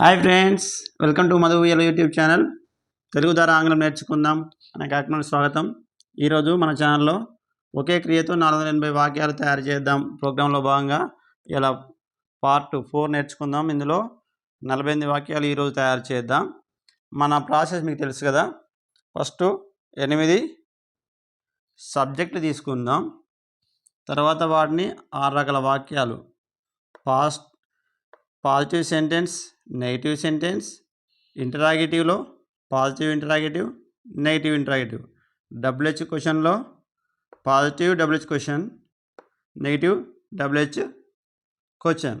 Hi friends welcome to Madhu యలో YouTube channel. Telugu ద్వారా ఆంగ్లం నేర్చుకుందాం అనే కార్యక్రమం స్వాగతం. ఈరోజు మన ఛానల్లో ఒకే క్రియతో నాలుగు వందల ఎనభై వాక్యాలు తయారు చేద్దాం ప్రోగ్రాంలో భాగంగా ఇలా పార్ట్ ఫోర్ నేర్చుకుందాం. ఇందులో నలభై ఎనిమిది వాక్యాలు ఈరోజు తయారు చేద్దాం. మన ప్రాసెస్ మీకు తెలుసు కదా. ఫస్ట్ ఎనిమిది సబ్జెక్టు తీసుకుందాం. తర్వాత వాటిని ఆరు రకాల వాక్యాలు. Past positive sentence negative sentence ఇంటరాగేటివ్లో positive interrogative negative interrogative. WH క్వశ్చన్లో positive WH question negative WH question.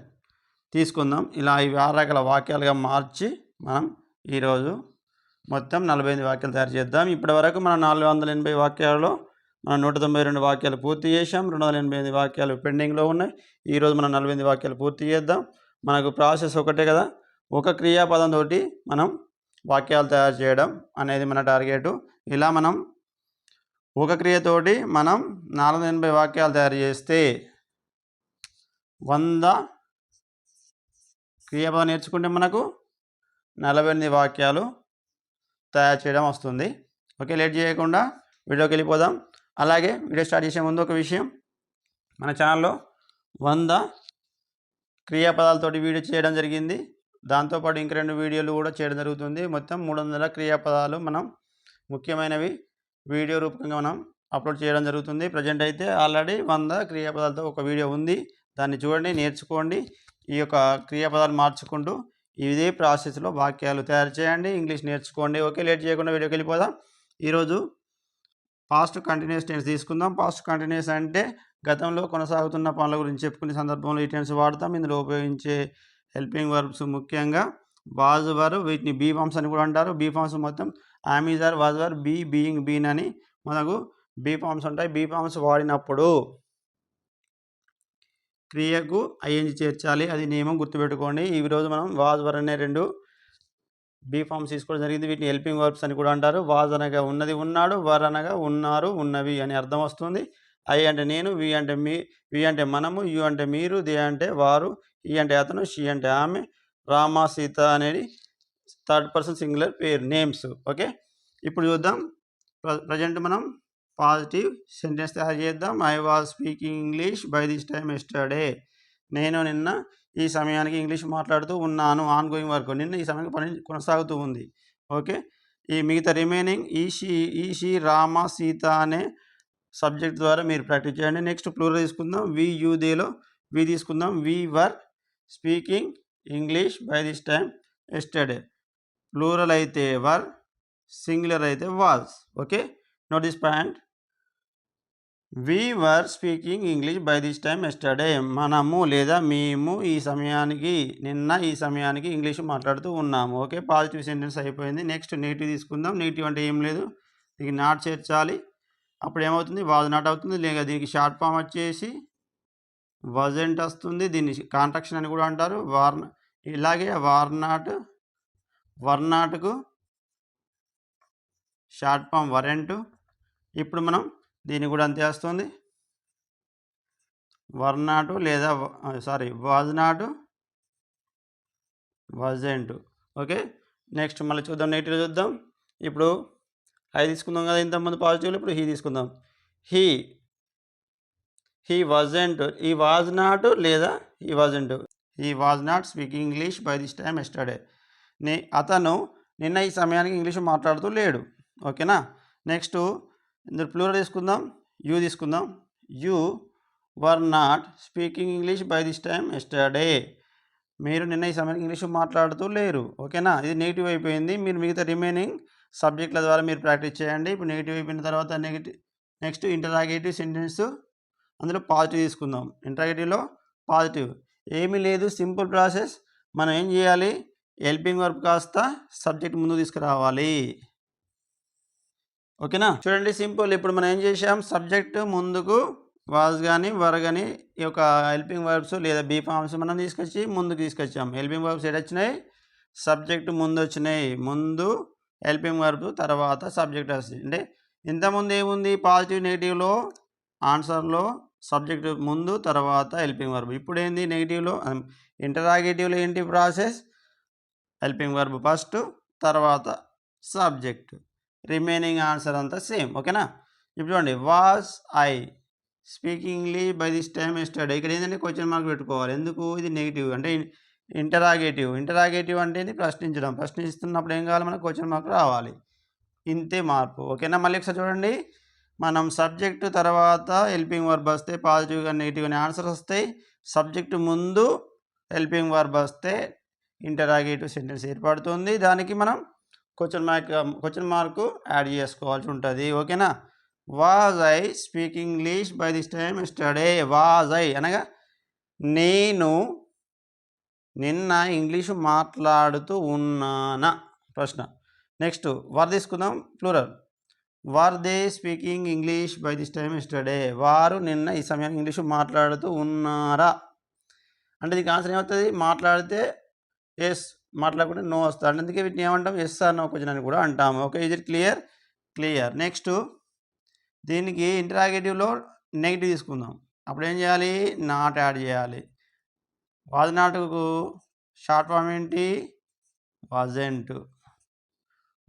తీసుకుందాం. ఇలా ఇవి ఆరు రకాల వాక్యాలుగా మార్చి మనం ఈరోజు మొత్తం నలభై ఎనిమిది వాక్యాలు తయారు చేద్దాం. ఇప్పటి వరకు మనం నాలుగు వందల ఎనభై వాక్యాలలో మనం నూట తొంభై రెండు వాక్యాలు పూర్తి చేసాం రెండు వందల ఎనభై ఎనిమిది వాక్యాలు పెండింగ్లో ఉన్నాయి. ఈరోజు మనం నలభై ఎనిమిది వాక్యాలు పూర్తి చేద్దాం. మనకు ప్రాసెస్ ఒకటే కదా. ఒక క్రియాపదంతో మనం వాక్యాలు తయారు చేయడం అనేది మన టార్గెట్. ఇలా మనం ఒక క్రియతోటి మనం నాలుగు ఎనభై వాక్యాలు తయారు చేస్తే వంద క్రియాపదం నేర్చుకుంటే మనకు నలభై ఎనిమిది వాక్యాలు తయారు చేయడం వస్తుంది. ఓకే లేట్ చేయకుండా వీడియోకి వెళ్ళిపోదాం. అలాగే వీడియో స్టార్ట్ చేసే ముందు ఒక విషయం. మన ఛానల్లో వంద క్రియాపదాలతోటి వీడియో చేయడం జరిగింది. దాంతోపాటు ఇంక రెండు వీడియోలు కూడా చేయడం జరుగుతుంది. మొత్తం మూడు వందల క్రియాపదాలు మనం ముఖ్యమైనవి వీడియో రూపంగా మనం అప్లోడ్ చేయడం జరుగుతుంది. ప్రజెంట్ అయితే ఆల్రెడీ వంద క్రియాపదాలతో ఒక వీడియో ఉంది. దాన్ని చూడండి నేర్చుకోండి. ఈ యొక్క క్రియాపదాలు మార్చుకుంటూ ఇదే ప్రాసెస్లో వాక్యాలు తయారు చేయండి. ఇంగ్లీష్ నేర్చుకోండి. ఓకే లేట్ చేయకుండా వీడియోకి వెళ్ళిపోదాం. ఈరోజు పాస్ట్ కంటిన్యూస్ టెన్స్ తీసుకుందాం. పాస్ట్ కంటిన్యూస్ అంటే గతంలో కొనసాగుతున్న పనుల గురించి చెప్పుకునే సందర్భంలో ఈ టెన్స్ వాడతాం. ఇందులో ఉపయోగించే హెల్పింగ్ వర్బ్స్ ముఖ్యంగా వాజువర్ వీటిని బీ ఫామ్స్ అని కూడా అంటారు. బీ ఫామ్స్ మొత్తం am is are was were be being been అని మనకు బీ ఫామ్స్ ఉంటాయి. బీ ఫామ్స్ వాడినప్పుడు క్రియకు ఐఎన్జి చేర్చాలి. అది నియమం గుర్తుపెట్టుకోండి. ఈ రోజు మనం వాజ్ వర్ అనే రెండు బీ ఫామ్స్ తీసుకోవడం జరిగింది. వీటిని హెల్పింగ్ వర్బ్స్ అని కూడా అంటారు. వాజ్ అనగా ఉన్నది ఉన్నాడు వర్ అనగా ఉన్నారు ఉన్నవి అని అర్థం వస్తుంది. ఐ అంటే నేను వి అంటే మీ వి అంటే మనము యు అంటే మీరు దే అంటే వారు ఈ అంటే అతను షీ అంటే ఆమె రామ సీత అనేది థర్డ్ పర్సన్ సింగులర్ పేరు నేమ్స్. ఓకే? ఇప్పుడు చూద్దాం. ప్రజెంట్ మనం పాజిటివ్ సెంటెన్స్ తయారు చేద్దాం. I was speaking English by this time yesterday. నేను నిన్న ఈ సమయానికి ఇంగ్లీష్ మాట్లాడుతూ ఉన్నాను ఆన్ గోయింగ్ వర్క్. నిన్న ఈ సమయానికి పని కొనసాగుతూ ఉంది. ఓకే? ఈ మిగతా remaining he she he she Rama Sita అనే సబ్జెక్ట్ ద్వారా మీరు ప్రాక్టీస్ చేయండి. నెక్స్ట్ ప్లూరల్ తీసుకుందాం. వి యూ దేలో వి తీసుకుందాం. We were speaking English by this time yesterday. Plural అయితే వర్ సింగులర్ అయితే was okay? Note this point. We were speaking English by this time yesterday. మనము లేదా మేము ఈ సమయానికి నిన్న ఈ సమయానికి ఇంగ్లీష్ మాట్లాడుతూ ఉన్నాము. ఓకే? పాజిటివ్ సెంటెన్స్ అయిపోయింది. నెక్స్ట్ నెగిటివ్ తీసుకుందాం. నెగిటివ్ అంటే ఏం లేదు. దీనికి నాట్ చేర్చాలి. అప్పుడు ఏమవుతుంది వాజ్ నాట్ అవుతుంది. లేక దీనికి షార్ట్ ఫామ్ వచ్చేసి వజెంట్ వస్తుంది. దీన్ని కాంట్రాక్షన్ అని కూడా అంటారు. వార్ ఇలాగే వార్నాట్ వర్నాట్కు షార్ట్ ఫామ్ వరెంట్. ఇప్పుడు మనం దీన్ని కూడా అంతే వస్తుంది. వర్నాటు లేదా sorry was not wasn't. Okay? Next మళ్ళీ చూద్దాం. నెగిటివ్ చూద్దాం. ఇప్పుడు ఐ తీసుకుందాం కదా ఇంతమంది పాజిటివ్లు ఇప్పుడు హీ తీసుకుందాం. హీ హీ వాజెంట్ ఈ వాజ్ నాట్ లేదా ఈ వాజెంట్? ఈ was not speaking English by this time yesterday. నే అతను నిన్న ఈ సమయానికి ఇంగ్లీష్ మాట్లాడుతూ లేడు. ఓకేనా? నెక్స్ట్ ఇందులో ప్లూరల్ తీసుకుందాం యూ తీసుకుందాం. You were not speaking English by this time yesterday. మీరు నిన్న ఈ సమయానికి ఇంగ్లీష్ మాట్లాడుతూ లేరు. ఓకేనా? ఇది నెగిటివ్ అయిపోయింది. మీరు మిగతా రిమైనింగ్ సబ్జెక్టుల ద్వారా మీరు ప్రాక్టీస్ చేయండి. ఇప్పుడు నెగిటివ్ అయిపోయిన తర్వాత నెగిటివ్ నెక్స్ట్ ఇంటరాగేటివ్ సెంటెన్స్ అందులో పాజిటివ్ తీసుకుందాం. ఇంటరాగేటివ్లో పాజిటివ్. ఏమీ లేదు. Simple process. మనం ఏం చేయాలి? హెల్పింగ్ వర్క్ కాస్త సబ్జెక్ట్ ముందు తీసుకురావాలి. ఓకేనా? చూడండి సింపుల్. ఇప్పుడు మనం ఏం చేసాం సబ్జెక్ట్ ముందుకు వాజ్ కానీ వర్ కానీ ఈ యొక్క హెల్పింగ్ వర్బ్స్ లేదా బీ ఫామ్స్ మనం తీసుకొచ్చి ముందుకు తీసుకొచ్చాం. హెల్పింగ్ వర్బ్స్ ఎడొచ్చినాయి వచ్చినాయి సబ్జెక్ట్ ముందు వచ్చినాయి ముందు హెల్పింగ్ వర్బ్ తర్వాత సబ్జెక్ట్ వస్తుంది అంటే ఇంతకుముందు ఏముంది? పాజిటివ్ నెగిటివ్లో ఆన్సర్లో సబ్జెక్ట్ ముందు తర్వాత హెల్పింగ్ వర్బ్ ఇప్పుడు ఏంది? నెగిటివ్లో ఇంటరాగేటివ్లో ఏంటి ప్రాసెస్ హెల్పింగ్ వర్బ్ ఫస్ట్ తర్వాత సబ్జెక్ట్ రిమైనింగ్ ఆన్సర్ అంతా సేమ్ ఓకేనా ఇప్పుడు చూడండి. Was I speaking English by this time yesterday ఇక్కడ ఏంటంటే క్వశ్చన్ మార్క్ పెట్టుకోవాలి. ఎందుకు? ఇది నెగిటివ్ అంటే ఇంటరాగేటివ్. ఇంటరాగేటివ్ అంటే ఇది ప్రశ్నించడం. ప్రశ్నిస్తున్నప్పుడు ఏం కావాలి? మనకు క్వశ్చన్ మార్క్ రావాలి. ఇంతే మార్పు. ఓకేనా? మళ్ళీ ఒకసారి చూడండి. మనం సబ్జెక్ట్ తర్వాత హెల్పింగ్ వర్బ్ వస్తే పాజిటివ్గా నెగిటివ్ అనే ఆన్సర్ వస్తాయి. సబ్జెక్ట్ ముందు హెల్పింగ్ వర్బ్ వస్తే ఇంటరాగేటివ్ సెంటెన్స్ ఏర్పడుతుంది. దానికి మనం question mark question mark add చేసుకోవాల్సి ఉంటుంది. ఓకేనా? Was I speaking English by this time yesterday was I అనగా నేను నిన్న ఇంగ్లీషు మాట్లాడుతూ ఉన్నానా ప్రశ్న. నెక్స్ట్ వర్ తీసుకుందాం plural. Were they speaking English by this time yesterday. వారు నిన్న ఈ సమయానికి ఇంగ్లీషు మాట్లాడుతూ ఉన్నారా? అంటే దీనికి ఆన్సర్ ఏమవుతుంది? మాట్లాడితే ఎస్ మాట్లాడకుంటే నో వస్తుంది. అందుకే వీటిని ఏమంటాం? ఎస్ ఆర్ నో క్వశ్చన్ అని కూడా అంటాము. ఓకే ఇది క్లియర్? క్లియర్. నెక్స్ట్ దీనికి ఇంటరాగేటివ్లో నెగిటివ్ తీసుకుందాం. అప్పుడు ఏం చేయాలి? నాట్ యాడ్ చేయాలి. వాజనాటకు షార్ట్ ఫామ్ ఏంటి? వాజెంట్.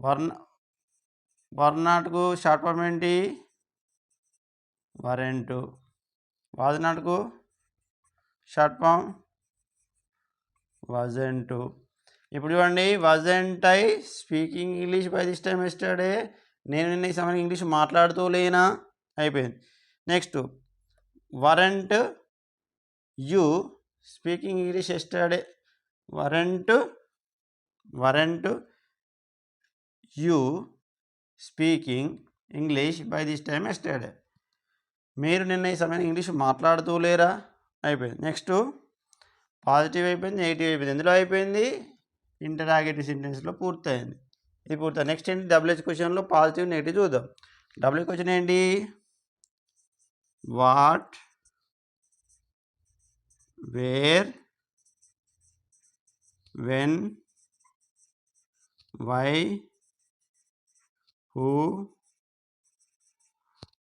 వర్ణ వర్నాట్కు షార్ట్ ఫామ్ ఏంటి? వరెంటు. వాజనాటకు షార్ట్ ఫామ్ వజెంటు. ఇప్పుడు చూడండి wasn't I speaking English by this time yesterday. నేను నిన్న ఈ సమయానికి ఇంగ్లీష్ మాట్లాడుతూ లేనా? అయిపోయింది. Next weren't you speaking English yesterday. Weren't weren't you speaking English by this time yesterday. మీరు నిన్న ఈ సమయం ఇంగ్లీష్ మాట్లాడుతూ లేరా? అయిపోయింది. నెక్స్ట్ పాజిటివ్ అయిపోయింది నెగిటివ్ అయిపోయింది. ఎందులో అయిపోయింది? ఇంటరాగేటివ్ సెంటెన్స్లో పూర్తయింది. ఇది పూర్తి నెక్స్ట్ ఏంటి? డబ్ల్యూహెచ్ క్వశ్చన్లో పాజిటివ్ నెగిటివ్ చూద్దాం. డబ్ల్యూ క్వశ్చన్ ఏంటి? What where when why who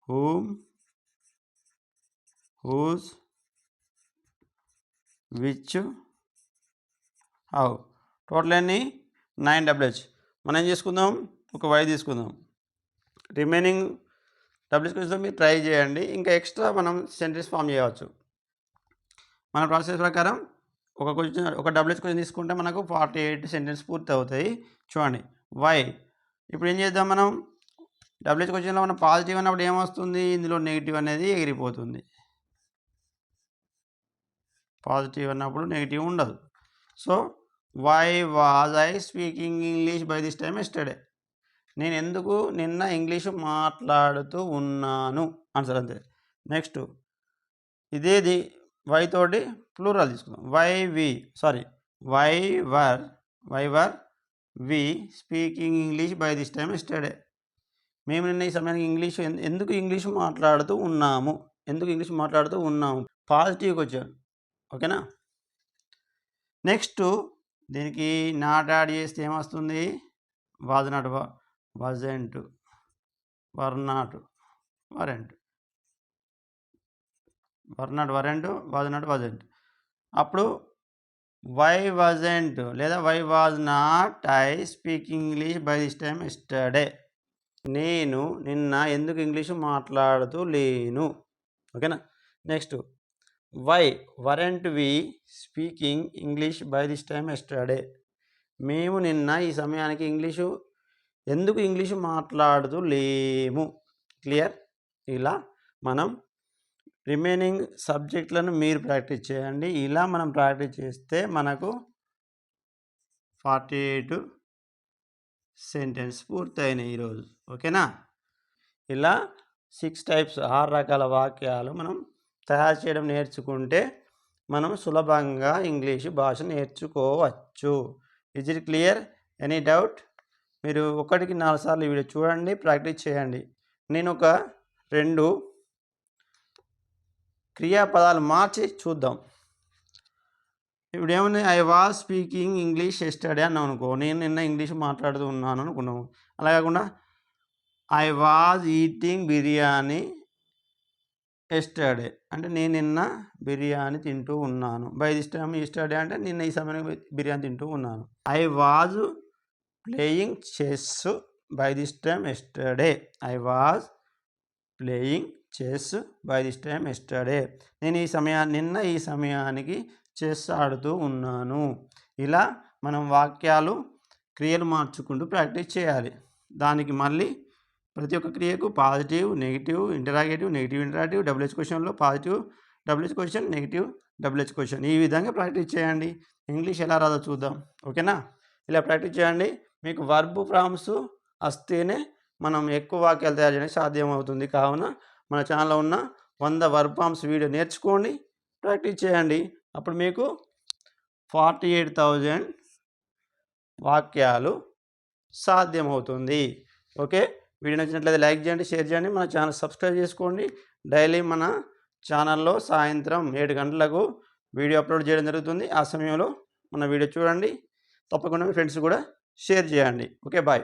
whom whose which how. Total అన్ని నైన్ డబ్ల్యూహెచ్ మనం ఏం చేసుకుందాం? ఒక వై తీసుకుందాం. రిమైనింగ్ డబ్ల్యూహెచ్ క్వశ్చన్ మీరు ట్రై చేయండి. ఇంకా ఎక్స్ట్రా మనం సెంటెన్స్ ఫామ్ చేయవచ్చు. మన ప్రాసెస్ ప్రకారం ఒక క్వశ్చన్ ఒక డబ్ల్యూహెచ్ క్వశ్చన్ తీసుకుంటే మనకు ఫార్టీ ఎయిట్ సెంటెన్స్ పూర్తి అవుతాయి. చూడండి. వై ఇప్పుడు ఏం చేద్దాం మనం? డబ్ల్యూహెచ్ క్వశ్చన్లో మనం పాజిటివ్ అన్నప్పుడు ఏమొస్తుంది ఇందులో నెగిటివ్ అనేది ఎగిరిపోతుంది. పాజిటివ్ అన్నప్పుడు నెగిటివ్ ఉండదు. So why was I speaking English by this time yesterday నేను ఎందుకు నిన్న ఇంగ్లీషు మాట్లాడుతూ ఉన్నాను? ఆన్సర్ అంతే. నెక్స్ట్ ఇదేది వై తోటి ప్లూరల్ తీసుకుందాం. Why we sorry why were why were we speaking English by this time yesterday మేము నిన్న ఈ సమయానికి ఇంగ్లీష్ ఎందుకు ఇంగ్లీష్ మాట్లాడుతూ ఉన్నాము? ఎందుకు ఇంగ్లీష్ మాట్లాడుతూ ఉన్నాము? పాజిటివ్కి వచ్చాను ఓకేనా నెక్స్ట్ దీనికి నాట్ యాడ్ చేస్తే ఏమొస్తుంది? Was not wasn't were not weren't were not weren't was not wasn't అప్పుడు వై వజెంట్ లేదా why was not I speaking English by this time yesterday. నేను నిన్న ఎందుకు ఇంగ్లీషు మాట్లాడుతూ లేను? ఓకేనా? Next why weren't we speaking English by this time yesterday? మేము నిన్న ఈ సమయానికి ఇంగ్లీషు ఎందుకు ఇంగ్లీషు మాట్లాడుతూ లేము? క్లియర్? ఇలా మనం రిమైనింగ్ సబ్జెక్టులను మీరు ప్రాక్టీస్ చేయండి. ఇలా మనం ప్రాక్టీస్ చేస్తే మనకు ఫార్టీ ఎయిట్ సెంటెన్స్ పూర్తయినాయి ఈరోజు. ఓకేనా? ఇలా సిక్స్ టైప్స్ ఆరు రకాల వాక్యాలు మనం తయారు చేయడం నేర్చుకుంటే మనం సులభంగా ఇంగ్లీషు భాష నేర్చుకోవచ్చు. Is it clear any doubt మీరు ఒకటికి నాలుగు సార్లు వీడియో చూడండి ప్రాక్టీస్ చేయండి. నేను ఒక రెండు క్రియాపదాలు మార్చి చూద్దాం. ఇప్పుడు ఏముంది I was speaking English yesterday అన్నాం అనుకో నేను నిన్న ఇంగ్లీష్ మాట్లాడుతూ ఉన్నాను అనుకున్నాము అలా కాకుండా I was eating biryani yesterday అంటే నేను నిన్న బిర్యానీ తింటూ ఉన్నాను. బై దిస్ టైమ్ ఎస్టర్డే అంటే నిన్న ఈ సమయంలో బిర్యానీ తింటూ ఉన్నాను. I was playing chess by this time yesterday I was playing chess by this time yesterday నేను ఈ సమయాన్ని నిన్న ఈ సమయానికి చెస్ ఆడుతూ ఉన్నాను. ఇలా మనం వాక్యాలు క్రియలు మార్చుకుంటూ ప్రాక్టీస్ చేయాలి. దానికి మళ్ళీ ప్రతి ఒక్క క్రియకు positive negative interrogative negative interrogative WH క్వశ్చన్లో positive WH question negative WH question ఈ విధంగా ప్రాక్టీస్ చేయండి. ఇంగ్లీష్ ఎలా రాదో చూద్దాం. ఓకేనా? ఇలా ప్రాక్టీస్ చేయండి. మీకు వర్బ్ ఫ్రామ్స్ వస్తేనే మనం ఎక్కువ వాక్యాలు తయారు చేయడానికి సాధ్యమవుతుంది. కావున మన ఛానల్లో ఉన్న వంద వర్క్ ఫామ్స్ వీడియో నేర్చుకోండి ప్రాక్టీస్ చేయండి. అప్పుడు మీకు ఫార్టీ ఎయిట్ థౌజండ్ వాక్యాలు సాధ్యమవుతుంది. ఓకే? వీడియో నచ్చినట్లయితే లైక్ చేయండి షేర్ చేయండి. మన ఛానల్ సబ్స్క్రైబ్ చేసుకోండి. డైలీ మన ఛానల్లో సాయంత్రం ఏడు గంటలకు వీడియో అప్లోడ్ చేయడం జరుగుతుంది. ఆ సమయంలో మన వీడియో చూడండి. తప్పకుండా మీ ఫ్రెండ్స్ కూడా షేర్ చేయండి. ఓకే? బాయ్.